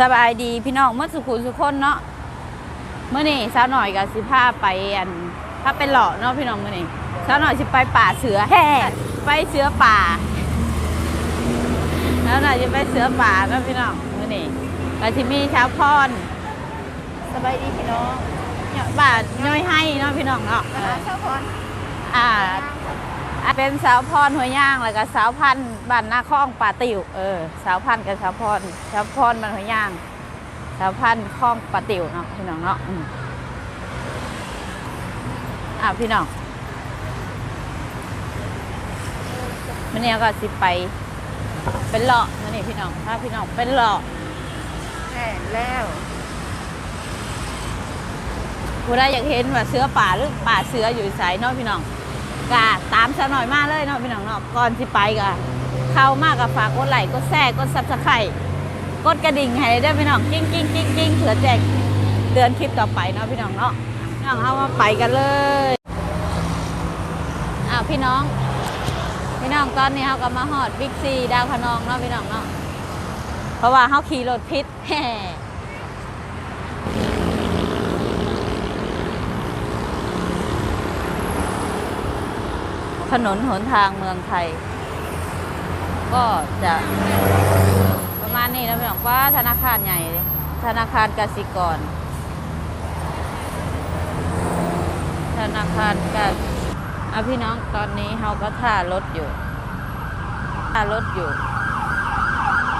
สบายดีพี่น้องเมื่อสุขุมสุขคนเนาะเมื่อนี่สาวหน่อยกับสิพาไปอันถ้าเป็นหล่อเนาะพี่น้องเมื่อนี่สาวหน่อยสิไปป่าเสือแห่ไปเสือป่าแล้วหน่อยจะไปเสือป่าเนาะพี่น้องเมื่อนี่ก็ที่มีชาวพรสบายดีพี่น้องเนี่ยบ้านย่อยให้เนาะพี่น้องเนาะเออเจ้าพรอ่าอะ เป็นสาวพรหัวย่างแล้วก็สาวพันธุ์บ้านนาคองป่าติวเออสาวพันธุ์กับสาวพรสาวพรบ้านหัวย่าง สาวพันธุ์คลองป่าติวเนาะพี่น้องเนาะอืมอ่าพี่น้องมันเนี่ยก็สิไปเป็นเลาะมันนี่พี่น้องถ้าพี่น้องเป็นเลาะแม่แล้วผู้ใดอยากเห็นว่าเสือป่าหรือป่าเสืออยู่ไสเนาะพี่น้อง ก็ตามซะหน่อยมาเลยเนาะพี่น้องเนาะก่อนที่ไปก็เข้ามากกับฝากกดไลค์กดแชร์กดซับสไครต์กดกระดิ่งให้ได้พี่น้องกิ้งกิ้งกิ้งกิ้งเผื่อแจ้งเตือนคลิปต่อไปเนาะพี่น้องเนาะพี่น้องเอามาไปกันเลยอ้าวพี่น้อง พี่น้องตอนนี้เขาก็มาฮอดบิ๊กซีดาวพะนองเนาะพี่น้องเนาะเพราะว่าเขาขี่รถพิษแฮ่ ถนนหนทางเมืองไทย ก็จะประมาณนี้นะพี่น้องว่าธนาคารใหญ่เลยธนาคารกสิกร ธนาคารกสิอะพี่น้องตอนนี้เราก็ท่ารถอยู่ท่ารถอยู่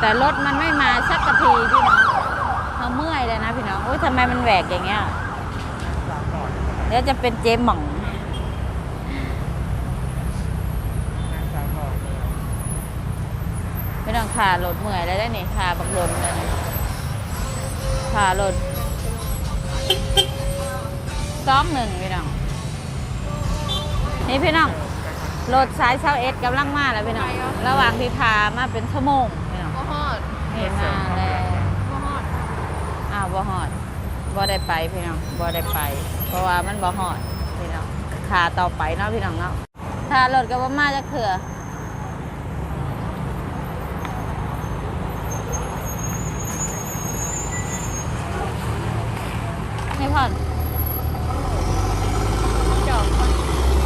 แต่รถมันไม่มาสักกะทีพี่น้องเราเมื่อยเลยนะพี่น้องโอ้ยทำไมมันแหวกอย่างเงี้ยเดี๋ยวจะเป็นเจมหม่อง ไม่ต้องขารถเมื่อยแล้วได้นี่ขาบักลนเลยนี่ขารถสองหนึ่งพี่น้องนี่พี่น้องรถสายเช้าเอ็ดกำลังมาแล้วพี่น้องระหว่างที่พามาเป็นชั่วโมงพี่น้องก็ฮอดนี่มาแล้วก็ฮอดอ้าวบ่ฮอดบ่ได้ไปพี่น้องบ่ได้ไป เพราะว่ามันบ่ฮอดพี่น้องขาต่อไปเนาะพี่น้องเนาะถ้ารถก็บ่มาจะเถื่อ นี่พ่อนจอกมัน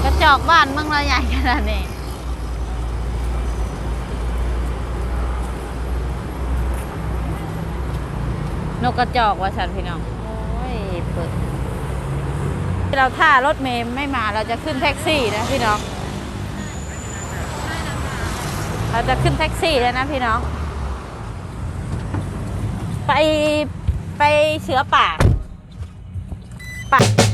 กระจอกบ้านเมืองเราใหญ่ขนาดนี้นกกระจอกว่าฉันพี่น้อง โอ้ยเปิด เราถ้ารถเมย์ไม่มาเราจะขึ้นแท็กซี่นะพี่น้อง เราจะขึ้นแท็กซี่แล้วนะพี่น้อง ไปไปเสือป่า ป่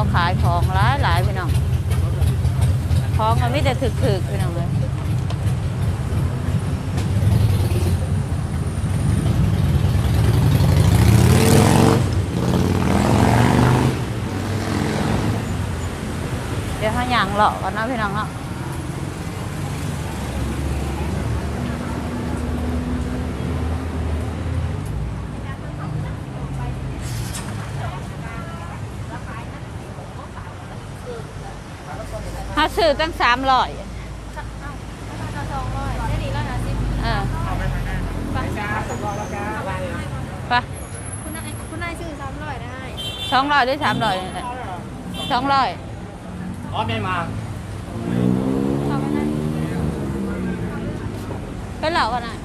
เขาขายของหลายหลายพี่น้องของมันไม่แต่ถึกถึกพี่น้องเลยเดี๋ยวเขาย่างหลอกกันเนาะพี่น้องเนาะ ถ้าซื้อตั้งสามร้อยเราสองร้อยได้ดีแล้วนะสิเออไปคุณนายคุณนายซื้อสามร้อยได้สองร้อยหรือสามร้อยนี่แหละสองร้อยอ๋อไม่มาขอบคุณนะไปเหล่ากันนะ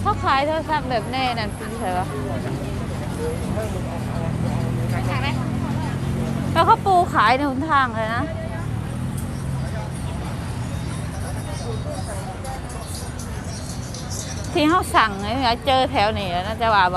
เขาขายโทรศัพท์แบบแน่นั่นเป็นใช่ปะอยากได้แล้วเขาปูขายในหนทางเลยนะ ที่เขาสั่งไงเจอแถวนี้แล้วน่าจะว่าป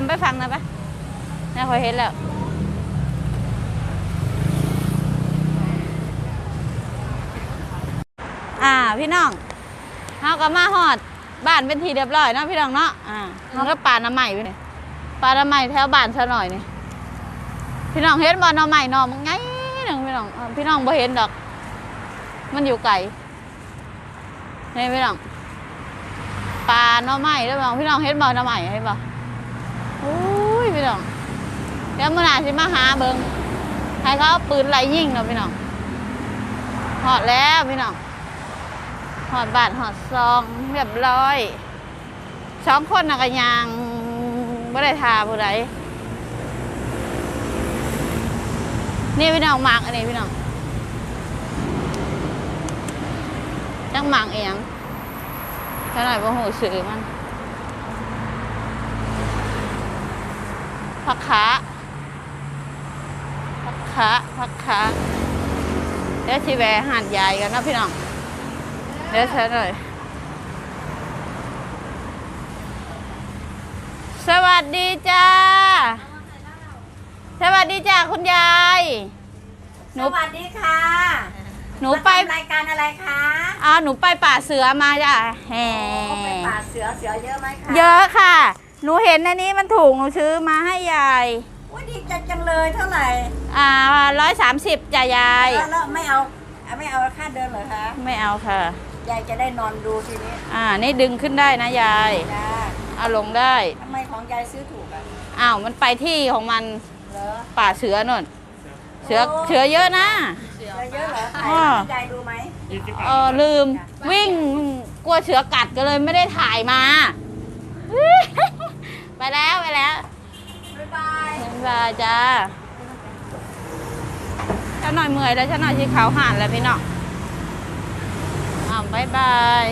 ามไปฟังนะปะน่าคอยเห็นแล้วอ่าพี่น้องเฮาก็มาฮอดบ้านเป็นทีเรียบร้อยเนาะพี่น้องเนาะอ่าเฮาก็ปลาน้ำใหม่ไปนี่ปลาน้ำใหม่แถวบ้านซะหน่อยนี่พี่น้องเห็นบ่หน้อใหม่หน้อมันไงหนึ่งพี่น้องพี่น้องบ่เห็นดอก มันอยู่ไกลนี่พี่น้องปลาหน้อใหม่แล้วพี่น้องพี่น้องเห็นบ่หน้อใหม่เห็นบ่ พี่น้องเดี๋ยวมื้อหน้าสิมาหาเบิงให้เขาเอาปืนไล่ยิงเนาะพี่น้องฮอดแล้วพี่น้องหอดบาทหอดซองเรียบร้อยสองคนน่ะก็ยางไม่ได้ทาผู้ใดนี่พี่น้องหมากอันนี้พี่น้องจังหมากเองเท่าไหร่บ่หูสื่อมัน ผักขาผักขาผักขาเดี๋ยวชีแวะหาดใหญ่กันนะพี่น้อง เดี๋ยวเชิญหน่อยสวัสดีจ้า สวัสดีจ้าคุณยายหนูสวัสดีค่ะหนูไป มาทำรายการอะไรคะอ่าหนูไปป่าเสือมาจ้ะแหเขาไปมป่าเสือเสือเยอะไหมคะเยอะค่ะ หนูเห็นอันนี้มันถูกหนูซื้อมาให้ยาย อุ้ยดีจังจังเลยเท่าไหร่อ่าร้อยสามสิบจ้ะยาย แล้วแล้วไม่เอาไม่เอาค่าเดินเหรอคะไม่เอาค่ะ ยายจะได้นอนดูทีนี้อ่า นี่ดึงขึ้นได้นะยายจ้าเอาลงได้ทำไมของยายซื้อถูกอะอ้าวมันไปที่ของมันเหรอป่าเสือน่นเสือเสือเยอะนะเสือเยอะเหรออ๋อถ่ายให้ยายดูไหมเออลืม วิ่งกลัวเสือกัดก็เลยไม่ได้ถ่ายมา ไปแล้วไปแล้วบ๊ายบายบ๊ายบายจ้าฉันหน่อยเมื่อยแล้วฉันหน่อยที่เขาห่านแล้วพี่น้องอ้าวบายบาย